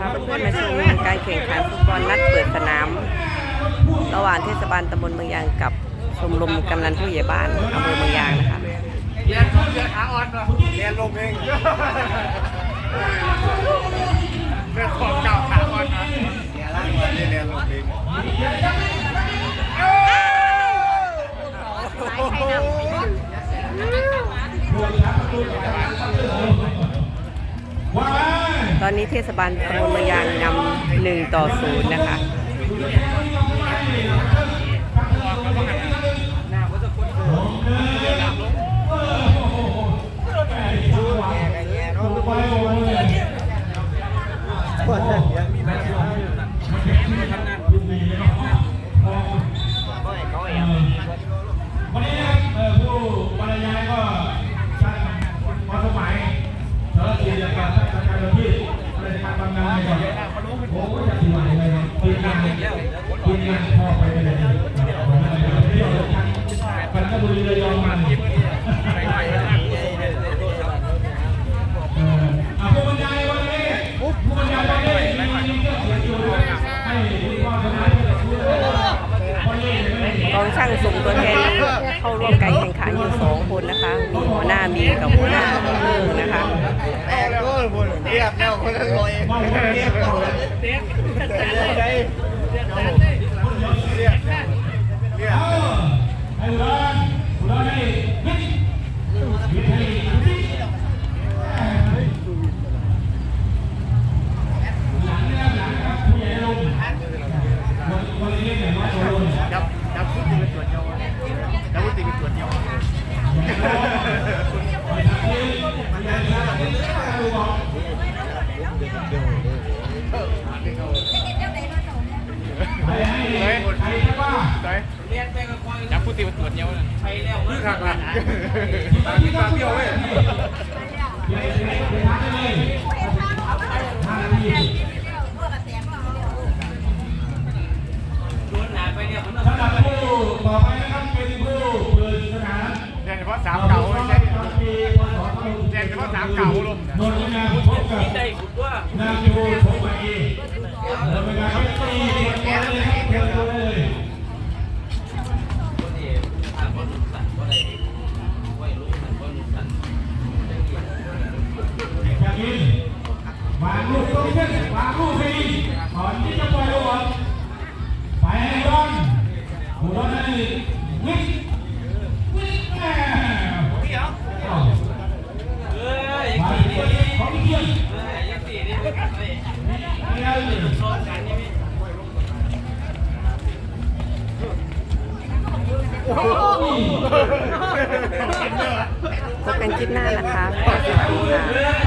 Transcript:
พาเพื่อนๆมาชมการแข่งขันฟุตบอลนัดเปิดสนาม ระหว่างเทศบาลตำบลเมืองยางกับชมรมกำนันผู้ใหญ่บ้านอำเภอเมืองยางนะคะเรียนเรียนขาอ่อนเรียนลงเองเรียนของเก่าขาอ่อนนะเรียนละเรียนลงเอง ต อนนี้เทศบาลตำบลเมืองยางนำหนึ่งต่อศูนย์นะคะวันนี้นะครับเอ่อผู้บรรยายก็ท่านพอสมัยเธอเกียรติการท่านประธานที่ บริการบำนาญก่อนโอ้ยจะทีวันเลยนะทีมงานทีมงานพ่อไปเลยผมไม่ได้เที่ยวเลยครับปันบุรีระยองมันเอ่ออะผู้บรรยายวันนี้ผู้บรรยายวันนี้มีเครื่องเสียงอยู่ให้คุณพ่อสมัยได้พูดวันนี้เห็นไหม กองช่างส่งตัวแทนเข้า ร่วมการแข่งขันอยู่สองคนนะคะ มีหัวหน้ามีกับหัวหน้าเมืองนะคะแอบก็คนเรียบแล้วคนละลอยเรียบเรียบเรียบเรียบ ไอ้ร้านร้านนี่ยิงยิงให้ยิงหลังเนี่ยหลังครับผู้ใหญ่ลงวันวันนี้เนี่ยน้อยกว่าลง จับจับพูดตีเป็นตัวเดียวจับพูดตีเป็นตัวเดียว ไปให้ใครจะว่าจับพูดตีเป็นตัวเดียวนะใช่แล้วคือขักละตาที่ตาเบี้ยวเว้ย พาะสามเก่าไม่ใช่เรียนเฉพาะสามเก่าลงนนท์งานพบกับนาโยชมมาเองเรานการตีเดียวเลยครับเดียวกันเลยอย่างนี้วางลูกตรงเส้นวางลูกให้ดีก่อนที่จะปล่อยลูกบอล เอ้ยพบกันคลิปหน้านะคะขอบคุณค่ะ